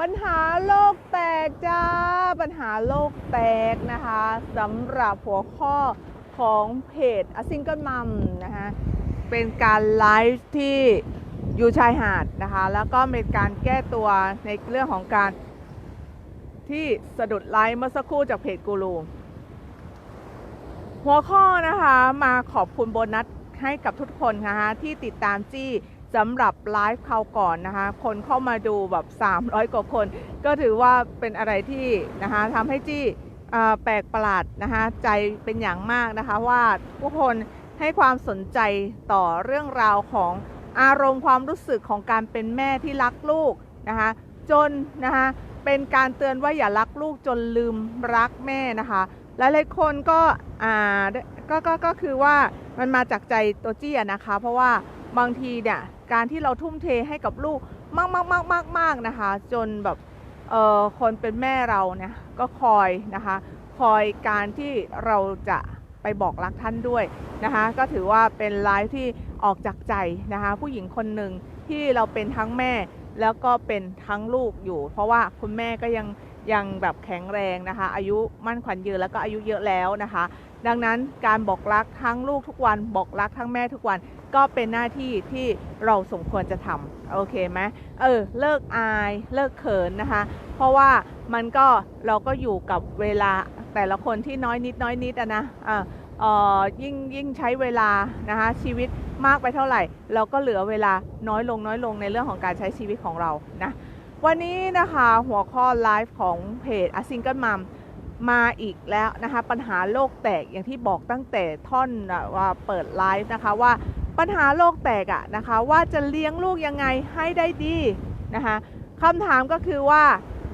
ปัญหาโลกแตกจ้า ปัญหาโลกแตกนะคะสำหรับหัวข้อของเพจ A Single Mom นะคะเป็นการไลฟ์ที่อยู่ชายหาดนะคะ แล้วก็เป็นการแก้ตัวในเรื่องของการที่สะดุดไลฟ์เมื่อสักครู่จากเพจกูรูหัวข้อนะคะมาขอบคุณโบนัสให้กับทุกคนนะคะที่ติดตามจี้ สำหรับไลฟ์คราวก่อนนะคะ คนเข้ามาดูแบบ 300 กว่าคน ก็ถือว่าเป็นอะไรที่นะคะทำให้จี้แปลกประหลาดนะคะใจเป็นอย่างมากนะคะ ว่าทุกคนให้ความสนใจต่อเรื่องราวของอารมณ์ความรู้สึกของการเป็นแม่ที่รักลูกนะคะจนนะคะเป็นการเตือนว่าอย่ารักลูกจนลืมรักแม่นะคะหลายๆคนก็อ่าก็ก็ก็คือว่ามันมาจากใจตัวจี้นะคะ เพราะว่า บางทีเนี่ยการที่เราทุ่มเทให้กับลูกมากมากมากมากมากนะคะ จนแบบเอ่อคนเป็นแม่เราเนี่ยก็คอยนะคะ คอยการที่เราจะไปบอกรักท่านด้วยนะคะ ก็ถือว่าเป็นไลฟ์ที่ออกจากใจนะคะ ผู้หญิงคนหนึ่งที่เราเป็นทั้งแม่แล้วก็เป็นทั้งลูกอยู่ เพราะว่าคุณแม่ก็ยังยังแบบแข็งแรงนะคะ อายุมั่นขวัญยืนแล้วก็อายุเยอะแล้วนะคะ ดังนั้นการบอกรักทั้งลูกทุกวันบอกรักทั้งแม่ทุกวันก็เป็นหน้าที่ที่เราสมควรจะทำโอเคไหมเออเลิกอายเลิกเขินนะคะ เพราะว่ามันก็เราก็อยู่กับเวลาแต่ละคนที่น้อยนิดน้อยนิดอะนะอ่าเอ่อยิ่งยิ่งใช้เวลานะคะชีวิตมากไปเท่าไหร่ เราก็เหลือเวลาน้อยลงน้อยลงในเรื่องของการใช้ชีวิตของเรานะวันนี้นะคะหัวข้อไลฟ์ของเพจ A Single Mom มาอีกแล้วนะคะปัญหาโลกแตกอย่างที่บอกตั้งแต่ท่อนว่าเปิดไลฟ์นะคะว่าปัญหาโลกแตกอะนะคะว่าจะเลี้ยงลูกยังไงให้ได้ดีนะคะคำถามก็คือว่า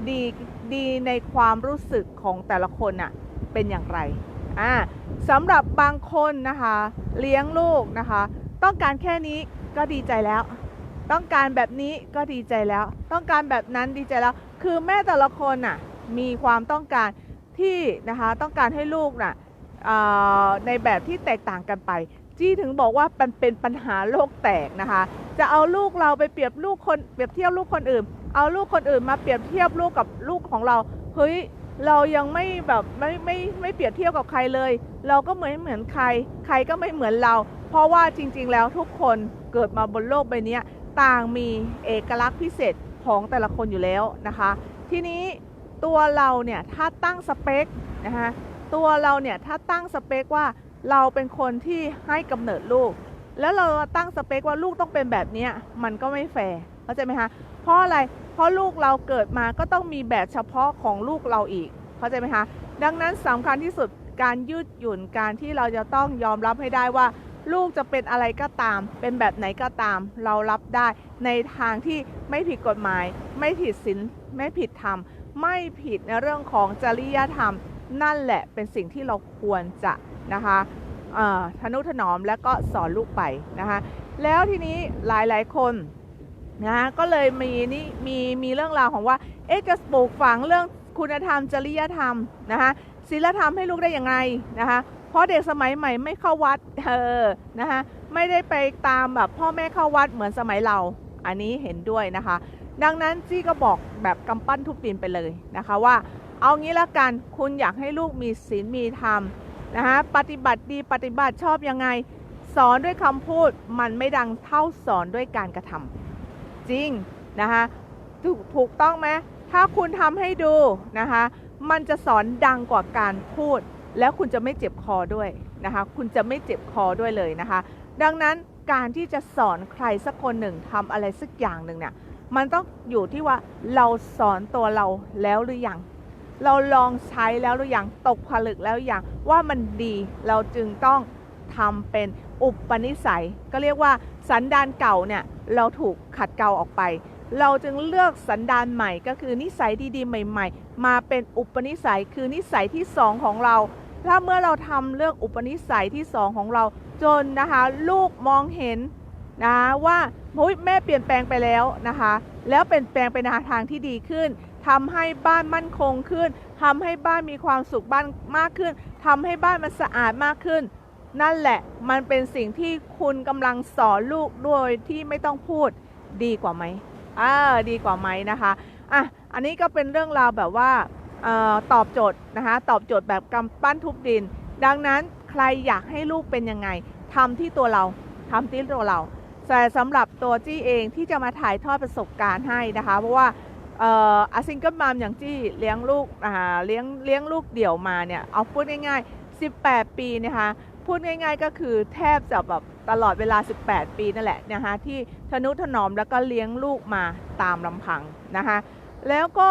ดีดีในความรู้สึกของแต่ละคนอะเป็นอย่างไรอ่าสำหรับบางคนนะคะเลี้ยงลูกนะคะต้องการแค่นี้ก็ดีใจแล้ว ต้องการแบบนี้ก็ดีใจแล้ว ต้องการแบบนั้นดีใจแล้ว คือแม่แต่ละคนน่ะมีความต้องการ ที่นะคะต้องการให้ลูกน่ะเอ่อในแบบที่แตกต่างกันไป จี้ถึงบอกว่ามันเป็นปัญหาโลกแตกนะคะ จะเอาลูกเราไปเปรียบลูกคนเปรียบเทียบลูกคนอื่น เอาลูกคนอื่นมาเปรียบเทียบลูกกับลูกของเราเฮ้ยเรายังไม่แบบไม่ไม่ไม่เปรียบเทียบกับใครเลย เราก็เหมือนเหมือนใคร ใครก็ไม่เหมือนเรา เพราะว่าจริง ๆ แล้วทุกคนเกิดมาบนโลกใบนี้ต่างมีเอกลักษณ์พิเศษของแต่ละคนอยู่แล้วนะคะ ทีนี้ ตัวเราเนี่ยถ้าตั้งสเปคนะคะตัวเราเนี่ยถ้าตั้งสเปคว่าเราเป็นคนที่ให้กำเนิดลูก แล้วเราตั้งสเปคว่าลูกต้องเป็นแบบเนี้ยมันก็ไม่แฟร์เข้าใจไหมคะเพราะอะไรเพราะลูกเราเกิดมาก็ต้องมีแบบเฉพาะของลูกเราอีกเข้าใจไหมคะดังนั้นสำคัญที่สุดการยืดหยุ่นการที่เราจะต้องยอมรับให้ได้ว่า ลูกจะเป็นอะไรก็ตาม เป็นแบบไหนก็ตาม เรารับได้ในทางที่ไม่ผิดกฎหมาย ไม่ผิดศีลไม่ผิดธรรม ไม่ผิดในเรื่องของจริยธรรม นั่นแหละเป็นสิ่งที่เราควรจะนะคะทนุถนอมและก็สอนลูกไปนะคะแล้วทีนี้หลายๆคนนะคะก็เลยมีนี่มีมีเรื่องราวของว่าเอ๊ะจะปลูกฝังเรื่องคุณธรรมจริยธรรมนะคะศีลธรรมให้ลูกได้ยังไงนะคะเพราะเด็กสมัยใหม่ไม่เข้าวัดเออนะคะไม่ได้ไปตามแบบพ่อแม่เข้าวัดเหมือนสมัยเราอันนี้เห็นด้วยนะคะ ดังนั้นจี้ก็บอกแบบกำปั้นทุบตีนไปเลยนะคะว่า เอางี้ละกันคุณอยากให้ลูกมีศีลมีธรรมนะคะปฏิบัติดีปฏิบัติชอบยังไง สอนด้วยคำพูดมันไม่ดังเท่าสอนด้วยการกระทำจริงนะคะถูกถูกต้องไหมถ้าคุณทำให้ดูนะคะมันจะสอนดังกว่าการพูด แล้วคุณจะไม่เจ็บคอด้วยนะคะคุณจะไม่เจ็บคอด้วยเลยนะคะ ดังนั้นการที่จะสอนใครสักคนหนึ่งทำอะไรสักอย่างหนึ่งเนี่ย มันต้องอยู่ที่ว่าเราสอนตัวเราแล้วหรือยัง เราลองใช้แล้วหรือยังตกผลึกแล้วหรือยังว่ามันดีเราจึงต้องทำเป็นอุปนิสัย ก็เรียกว่าสันดานเก่าเนี่ยเราถูกขัดเกลาออกไป เราจึงเลือกสันดานใหม่ก็คือนิสัยดีๆ ใหม่ ๆ มาเป็นอุปนิสัยคือนิสัยที่สองของเรา ถ้าเมื่อเราทำเรื่องอุปนิสัยที่สองของเรา จนนะคะ ลูกมองเห็นนะว่าเฮ้ยแม่เปลี่ยนแปลงไปแล้วนะคะ แล้วเปลี่ยนแปลงไปในทางที่ดีขึ้นทำให้บ้านมั่นคงขึ้นทำให้บ้านมีความสุขบ้านมากขึ้นทำให้บ้านมันสะอาดมากขึ้น นั่นแหละมันเป็นสิ่งที่คุณกำลังสอนลูกโดยที่ไม่ต้องพูดดีกว่าไหมอ่าดีกว่าไหมนะคะอะอันนี้ก็เป็นเรื่องราวแบบว่าออตอบโจทย์นะคะตอบโจทย์แบบกำปั้นทุบดิน ดังนั้นใครอยากให้ลูกเป็นยังไงทำที่ตัวเราทำที่ตัวเรา แต่สำหรับตัวจี้เองที่จะมาถ่ายทอดประสบการณ์ให้นะคะ เพราะว่าเอออาซิงเกิลมามอย่างจี้เลี้ยงลูกอ่าเลี้ยงเลี้ยงลูกเดี่ยวมาเนี่ยเอาพูดง่ายๆ 18 ปีนะคะพูดง่ายๆก็คือแทบจะแบบตลอดเวลา 18 ปีนั่นแหละนะคะที่ทนุถนอมแล้วก็เลี้ยงลูกมาตามลำพังนะคะแล้วก็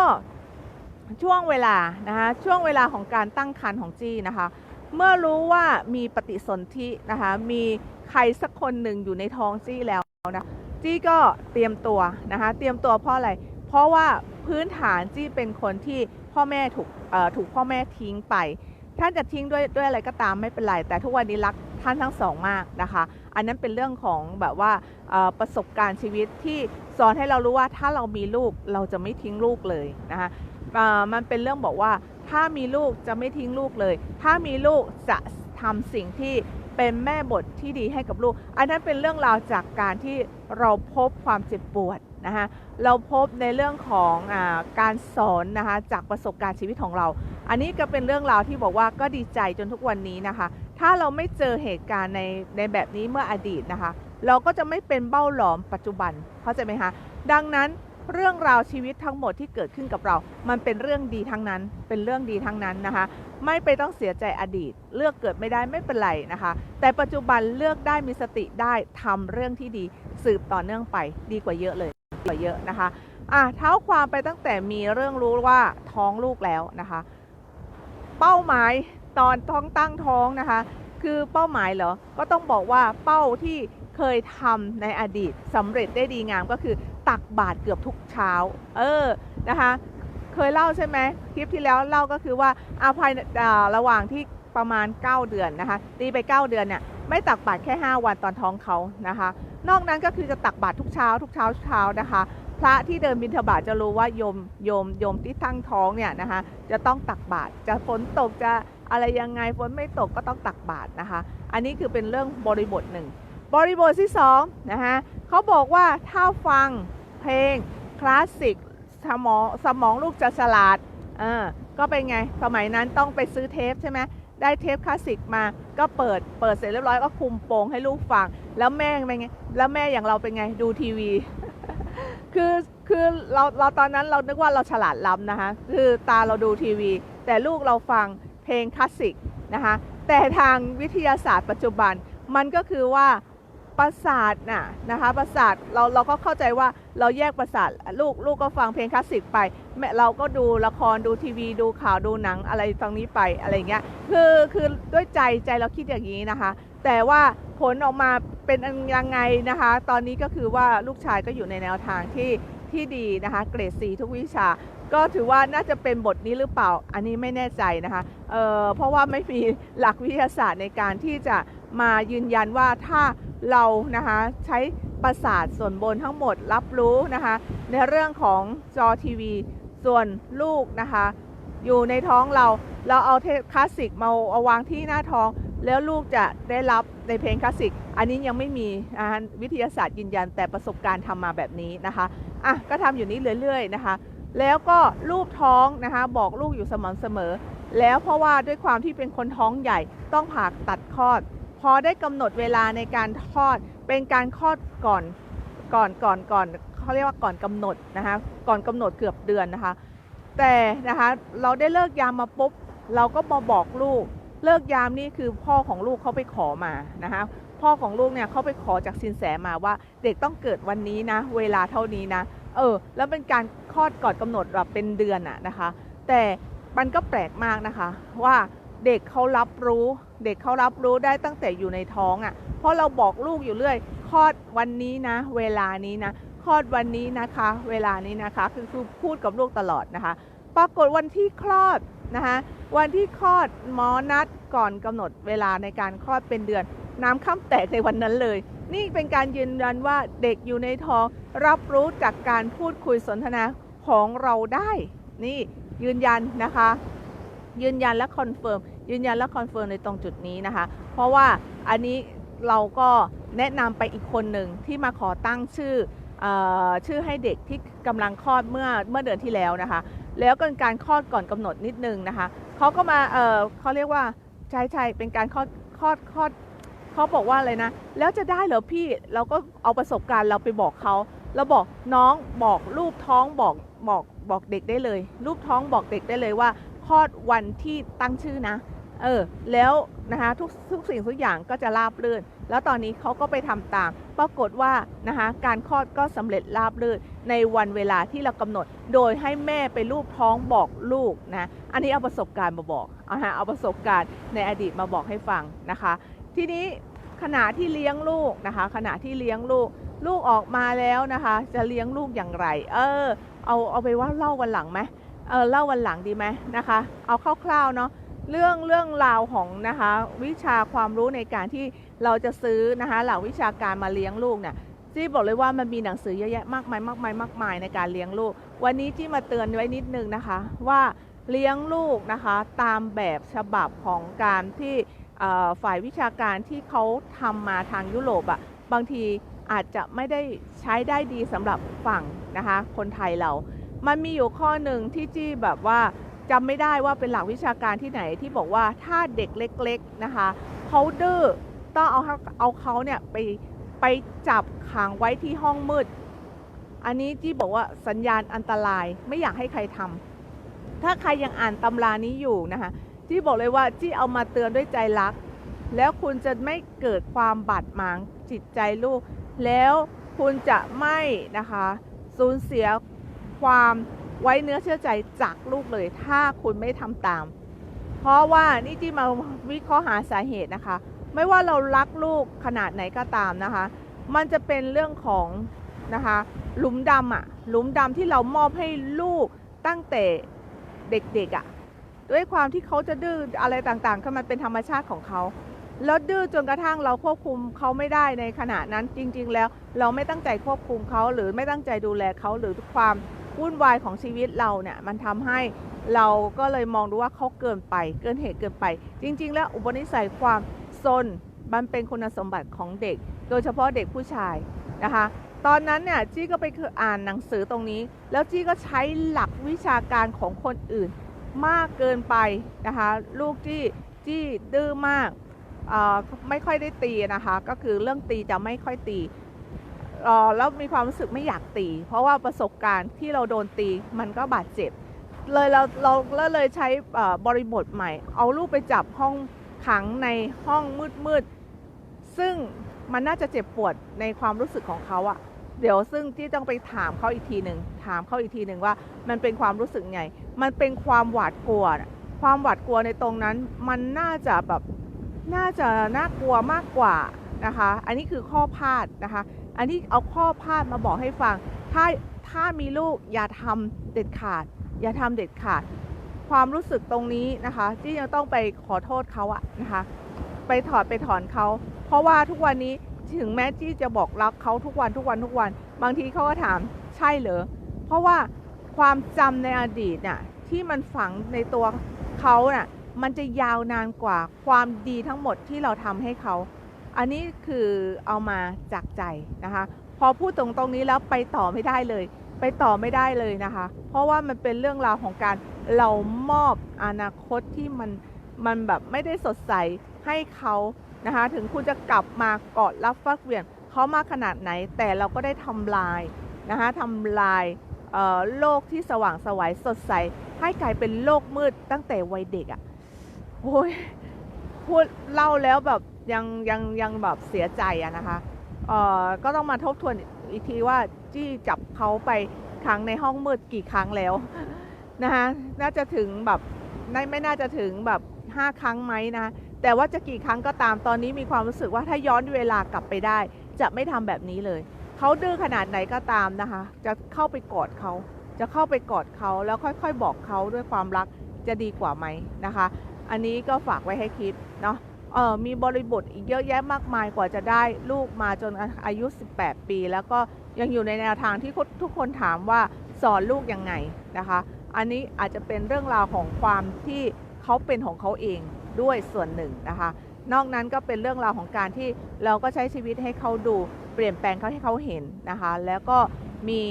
ช่วงเวลานะคะช่วงเวลาของการตั้งครรภ์ของจี้นะคะ เมื่อรู้ว่ามีปฏิสนธินะคะ มีใครสักคนหนึ่งอยู่ในท้องจี้แล้วนะจี้ก็เตรียมตัวนะคะ เตรียมตัวเพราะอะไร เพราะว่าพื้นฐานจี้เป็นคนที่พ่อแม่ถูกถูกพ่อแม่ทิ้งไป ท่านจะทิ้งด้วยด้วยอะไรก็ตามไม่เป็นไร แต่ทุกวันนี้รักท่านทั้งสองมากนะคะ อันนั้นเป็นเรื่องของแบบว่าประสบการณ์ชีวิตที่สอนให้เรารู้ว่าถ้าเรามีลูกเราจะไม่ทิ้งลูกเลยนะคะมันเป็นเรื่องบอกว่า ถ้ามีลูกจะไม่ทิ้งลูกเลย ถ้ามีลูกจะทำสิ่งที่เป็นแม่บทที่ดีให้กับลูก อันนั้นเป็นเรื่องราวจากการที่เราพบความเจ็บปวดนะคะเราพบในเรื่องของอการสอนนะคะจากประสบการณ์ชีวิตของเรา อันนี้ก็เป็นเรื่องราวที่บอกว่าก็ดีใจจนทุกวันนี้นะคะ ถ้าเราไม่เจอเหตุการณ์ในในแบบนี้เมื่ออดีตนะคะ เราก็จะไม่เป็นเบ้าหลอมปัจจุบันเข้าใจไหมคะดังนั้น เรื่องราวชีวิตทั้งหมดที่เกิดขึ้นกับเรา มันเป็นเรื่องดีทั้งนั้น เป็นเรื่องดีทั้งนั้นนะคะ ไม่ไปต้องเสียใจอดีต เลือกเกิดไม่ได้ไม่เป็นไรนะคะ แต่ปัจจุบันเลือกได้มีสติได้ทำเรื่องที่ดีสืบต่อเนื่องไปดีกว่าเยอะเลยดีกว่าเยอะนะคะอะเท้าความไปตั้งแต่มีเรื่องรู้ว่าท้องลูกแล้วนะคะ เป้าหมายตอนท้องตั้งท้องนะคะ คือเป้าหมายเหรอก็ต้องบอกว่าเป้าที่เคยทำในอดีตสำเร็จได้ดีงามก็คือ ตักบาตรเกือบทุกเช้า เออนะคะเคยเล่าใช่ไหมคลิปที่แล้วเล่าก็คือว่าอาภายระหว่างที่ประมาณ 9 เดือนนะคะตีไป 9 เดือนเนี่ยไม่ตักบาตรแค่ 5 วันตอนท้องเขานะคะ นอกนั้นก็คือจะตักบาตรทุกเช้า ทุกเช้าเช้านะคะ พระที่เดินบิณฑบาตจะรู้ว่าโยมโยมโยมที่ตั้งท้องเนี่ยนะคะ จะต้องตักบาตรจะฝนตกจะอะไรยังไงฝนไม่ตกก็ต้องตักบาตรนะคะ อันนี้คือเป็นเรื่องบริบทหนึ่ง บริบทที่สองนะคะเขาบอกว่าถ้าฟังเพลงคลาสสิกสมองสมองลูกจะฉลาดเออก็เป็นไง สมัยนั้นต้องไปซื้อเทปใช่ไหมได้เทปคลาสสิกมาก็เปิดเปิดเสร็จเรียบร้อยก็คุมโปงให้ลูกฟัง แล้วแม่เป็นไง แล้วแม่อย่างเราเป็นไงดูทีวี คือคือเราเราตอนนั้นเรานึกว่าเราฉลาดล้ำนะคะ คือตาเราดูทีวี แต่ลูกเราฟังเพลงคลาสสิกนะคะ แต่ทางวิทยาศาสตร์ปัจจุบันมันก็คือว่า ประสาทน่ะนะคะประสาทเราเราก็เข้าใจว่าเราแยกประสาทลูกลูกก็ฟังเพลงคลาสสิกไปแม่เราก็ดูละครดูทีวี ดูข่าวดูหนังอะไรตรงนี้ไปอะไรเงี้ยคือคือด้วยใจใจเราคิดอย่างนี้นะคะ แต่ว่าผลออกมาเป็นยังไงนะคะ ตอนนี้ก็คือว่าลูกชายก็อยู่ในแนวทางที่ที่ดีนะคะ เกรดสีทุกวิชา ก็ถือว่าน่าจะเป็นบทนี้หรือเปล่า อันนี้ไม่แน่ใจนะคะเเพราะว่าไม่มีหลักวิทยาศาสตร์ในการที่จะมายืนยันว่าถ้า เรานะคะใช้ประสาทส่วนบนทั้งหมดรับรู้นะคะ ในเรื่องของจอทีวี ส่วนลูกนะคะ อยู่ในท้องเราเราเอาเทคลาสสิกมาเอาวางที่หน้าท้อง แล้วลูกจะได้รับในเพลงคลาสสิก อันนี้ยังไม่มีวิทยาศาสตร์ยืนยันแต่ประสบการณ์ทำมาแบบนี้นะคะอะก็ทำอยู่นี้เรื่อยๆนะคะ แล้วก็ลูกท้องนะคะ บอกลูกอยู่สม่ำเสมอ แล้วเพราะว่าด้วยความที่เป็นคนท้องใหญ่ต้องผ่าตัดคลอด พอได้กำหนดเวลาในการคลอดเป็นการคลอดก่อนก่อนก่อนก่อนเขาเรียกว่าก่อนกำหนดนะคะก่อนกำหนดเกือบเดือนนะคะ แต่นะคะเราได้เลิกยามมาปุ๊บเราก็มาบอกลูก เลิกยามนี่คือพ่อของลูกเขาไปขอมานะคะพ่อของลูกเนี่ยเขาไปขอจากสินแสมาว่าเด็กต้องเกิดวันนี้นะ เวลาเท่านี้นะ เออ แล้วเป็นการคลอดก่อนกำหนดแบบเป็นเดือนอะนะคะ แต่มันก็แปลกมากนะคะว่า เด็กเขารับรู้ เด็กเขารับรู้ได้ตั้งแต่อยู่ในท้องอะ่ะ เพราะเราบอกลูกอยู่เรื่อยคลอดวันนี้นะ เวลานี้นะคลอดวันนี้นะคะ เวลานี้นะคะ คือคือพูดกับลูกตลอดนะคะ ปรากฏวันที่คลอดนะคะวันที่คลอดหมอนัดก่อนกำหนดเวลาในการคลอดเป็นเดือน น้ำข้ามแตกในวันนั้นเลย นี่เป็นการยืนยันว่าเด็กอยู่ในท้องรับรู้จากการพูดคุยสนทนาของเราได้ นี่ยืนยันนะคะ ยืนยันและคอนเฟิร์ม ยืนยันและคอนเฟิร์มในตรงจุดนี้นะคะ เพราะว่าอันนี้เราก็แนะนำไปอีกคนหนึ่งที่มาขอตั้งชื่ออชื่อให้เด็กที่กำลังคลอดเมื่อเมื่อเดือนที่แล้วนะคะ แล้วก็เป็นการคลอดก่อนกำหนดนิดนึงนะคะเขาก็มาเออเขาเรียกว่าใช่ใช่เป็นการคลอดคลอดคลอดเขาบอกว่าอะไรนะ แล้วจะได้เหรอพี่เราก็เอาประสบการณ์เราไปบอกเขาเราบอกน้องบอกรูปท้องบอกบอกบอกเด็กได้เลย รูปท้องบอกเด็กได้เลยว่าคลอดวันที่ตั้งชื่อนะ เออแล้วนะคะทุกทุกสิ่งทุกอย่างก็จะราบรื่น แล้วตอนนี้เขาก็ไปทำตาม ปรากฏว่านะคะการคลอดก็สำเร็จราบรื่นในวันเวลาที่เรากำหนด โดยให้แม่ไปรูปท้องบอกลูกนะอันนี้เอาประสบการณ์มาบอกเอาฮะเอาประสบการณ์ในอดีตมาบอกให้ฟังนะคะ ทีนี้ขณะที่เลี้ยงลูกนะคะ ขณะที่เลี้ยงลูกลูกออกมาแล้วนะคะ จะเลี้ยงลูกอย่างไร เออ เอาเอาไปว่าเล่าวันหลังไหมเออเล่าวันหลังดีไหมนะคะ เอาคร่าวๆเนาะ เรื่องเรื่องราวของนะคะวิชาความรู้ในการที่เราจะซื้อนะคะหลักวิชาการมาเลี้ยงลูกเนี่ยจี้บอกเลยว่ามันมีหนังสือเยอะแยะมากมายมากมายมากมายในการเลี้ยงลูก วันนี้จี้มาเตือนไว้นิดนึงนะคะ ว่าเลี้ยงลูกนะคะตามแบบฉบับของการที่ฝ่ายวิชาการที่เขาทำมาทางยุโรปอะ่ะบางทีอาจจะไม่ได้ใช้ได้ดีสำหรับฝั่งนะคะคนไทยเรา มันมีอยู่ข้อหนึ่งที่จี้แบบว่า จำไม่ได้ว่าเป็นหลักวิชาการที่ไหนที่บอกว่าถ้าเด็กเล็กๆนะคะเขาดื้อต้องเอาเขาเอาเขาเนี่ยไปไปจับขังไว้ที่ห้องมืด อันนี้จี้บอกว่าสัญญาณอันตรายไม่อยากให้ใครทำถ้าใครยังอ่านตำรานี้อยู่นะคะจี้บอกเลยว่าจี้เอามาเตือนด้วยใจรัก แล้วคุณจะไม่เกิดความบาดหมางจิตใจลูก แล้วคุณจะไม่นะคะสูญเสียความ ไว้เนื้อเชื่อใจจากลูกเลย ถ้าคุณไม่ทำตาม เพราะว่านี่ที่มาวิเคราะห์หาสาเหตุนะคะ ไม่ว่าเรารักลูกขนาดไหนก็ตามนะคะ มันจะเป็นเรื่องของนะคะหลุมดำอะหลุมดำที่เรามอบให้ลูกตั้งแต่เด็กๆอะด้วยความที่เขาจะดื้ออะไรต่างๆก็มันเป็นธรรมชาติของเขาแล้วดื้อจนกระทั่งเราควบคุมเขาไม่ได้ในขณะนั้นจริง ๆ แล้ว เราไม่ตั้งใจควบคุมเขาหรือไม่ตั้งใจดูแลเขาหรือความ วุ่นวายของชีวิตเราเนี่ยมันทำให้เราก็เลยมองดูว่าเขาเกินไป เกินเหตุเกินไป จริง ๆ แล้วอุปนิสัยความซนมันเป็นคุณสมบัติของเด็ก โดยเฉพาะเด็กผู้ชายนะคะตอนนั้นเนี่ยจี้ก็ไปอ่านหนังสือตรงนี้ แล้วจี้ก็ใช้หลักวิชาการของคนอื่นมากเกินไปนะคะลูกจี้จี้ดื้อมากไม่ค่อยได้ตีนะคะ ก็คือเรื่องตีจะไม่ค่อยตี แล้วมีความรู้สึกไม่อยากตี เพราะว่าประสบการณ์ที่เราโดนตีมันก็บาดเจ็บ เลยเราเราเราเลยใช้บริบทใหม่ เอาลูกไปจับห้องขังในห้องมืดๆซึ่งมันน่าจะเจ็บปวดในความรู้สึกของเขาอะเดี๋ยวซึ่งที่ต้องไปถามเขาอีกทีหนึ่งถามเขาอีกทีหนึ่งว่ามันเป็นความรู้สึกไงมันเป็นความหวาดกลัว ความหวาดกลัวในตรงนั้น มันน่าจะแบบน่าจะน่ากลัวมากกว่า นะคะ อันนี้คือข้อพลาดนะคะ อันนี้เอาข้อพลาดมาบอกให้ฟัง ถ้าถ้ามีลูกอย่าทำเด็ดขาด อย่าทำเด็ดขาด ความรู้สึกตรงนี้นะคะ ที่ยังต้องไปขอโทษเขาอะนะคะ ไปถอดไปถอนเขา เพราะว่าทุกวันนี้ถึงแม้ที่จะบอกรักเขาทุกวันทุกวันทุกวัน บางทีเขาก็ถามใช่เหรอ เพราะว่าความจำในอดีตน่ะที่มันฝังในตัวเขาน่ะมันจะยาวนานกว่าความดีทั้งหมดที่เราทำให้เขา อันนี้คือเอามาจากใจนะคะ พอพูดตรงตรงนี้แล้วไปต่อไม่ได้เลย ไปต่อไม่ได้เลยนะคะ เพราะว่ามันเป็นเรื่องราวของการเรามอบอนาคตที่มันมันแบบไม่ได้สดใสให้เขานะคะ ถึงคุณจะกลับมากอดรับฟักเวียงเขามากขนาดไหน แต่เราก็ได้ทำลายนะคะทำลายโลกที่สว่างสวัยสดใส ให้กลายเป็นโลกมืดตั้งแต่วัยเด็กอะ่ะโอ้ย พูดเล่าแล้วแบบยังยังยังแบบเสียใจอะนะคะเอ่อก็ต้องมาทบทวนอีกทีว่าจี้จับเขาไปขังในห้องมืดกี่ครั้งแล้วนะคะน่าจะถึงแบบไม่ไม่น่าจะถึงแบบห้าครั้งไหมนะคะแต่ว่าจะกี่ครั้งก็ตามตอนนี้มีความรู้สึกว่าถ้าย้อนเวลากลับไปได้ จะไม่ทำแบบนี้เลยเขาดื้อขนาดไหนก็ตามนะคะ จะเข้าไปกอดเขาจะเข้าไปกอดเขาแล้วค่อยๆ บอกเขาด้วยความรักจะดีกว่าไหมนะคะ อันนี้ก็ฝากไว้ให้คิดเนาะเออมีบริบทอีกเยอะแยะมากมายกว่าจะได้ลูกมาจนอายุ 18 ปี แล้วก็ยังอยู่ในแนวทางที่ทุกคนถามว่าสอนลูกยังไงนะคะ อันนี้อาจจะเป็นเรื่องราวของความที่เขาเป็นของเขาเองด้วยส่วนหนึ่งนะคะ นอกนั้นก็เป็นเรื่องราวของการที่เราก็ใช้ชีวิตให้เขาดูเปลี่ยนแปลงเขาให้เขาเห็นนะคะ แล้วก็มี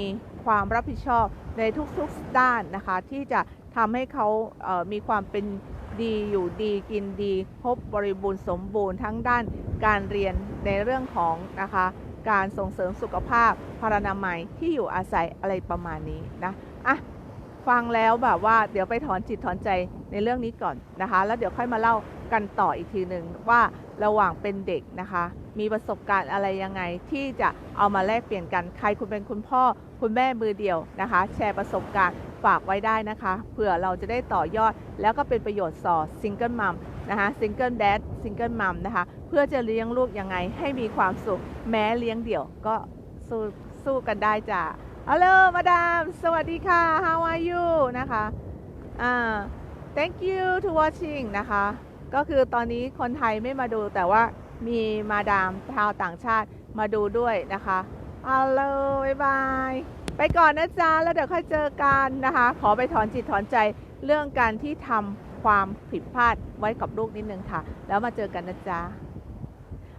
ความรับผิดชอบในทุกๆด้านนะคะ ที่จะทำให้เขาเมีความเป็น ดีอยู่ดีกินดีครบบริบูรณ์สมบูรณ์ทั้งด้านการเรียนในเรื่องของนะคะการส่งเสริมสุขภาพพารนามัยที่อยู่อาศัยอะไรประมาณนี้นะอะฟังแล้วแบบว่าเดี๋ยวไปถอนจิตถอนใจในเรื่องนี้ก่อนนะคะ แล้วเดี๋ยวค่อยมาเล่า กันต่ออีกทีหนึ่งว่าระหว่างเป็นเด็กนะคะ มีประสบการณ์อะไรยังไงที่จะเอามาแลกเปลี่ยนกันใครคุณเป็นคุณพ่อ คุณแม่มือเดียวนะคะ แชร์ประสบการณ์ฝากไว้ได้นะคะเผื่อเราจะได้ต่อยอด แล้วก็เป็นประโยชน์ต่อซิงเกิลมัมนะคะซิงเกิลแดดซิงเกิลมัมนะคะ เพื่อจะเลี้ยงลูกยังไงให้มีความสุข แม้เลี้ยงเดี่ยวก็สู้สู้กันได้จ้ะฮัลโหลมาดาม สวัสดีค่ะ how are you นะคะอ่า thank you to watching นะคะ ก็คือตอนนี้คนไทยไม่มาดูแต่ว่ามีมาดามชาวต่างชาติมาดูด้วยนะคะฮัลโหลบ๊ายบาย ไปก่อนนะจ๊ะ แล้วเดี๋ยวค่อยเจอกันนะคะ ขอไปถอนจิตถอนใจเรื่องการที่ทำความผิดพลาดไว้กับลูกนิดนึงค่ะ แล้วมาเจอกันนะจ๊ะ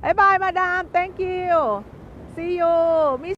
บายบายมาดาม thank you see you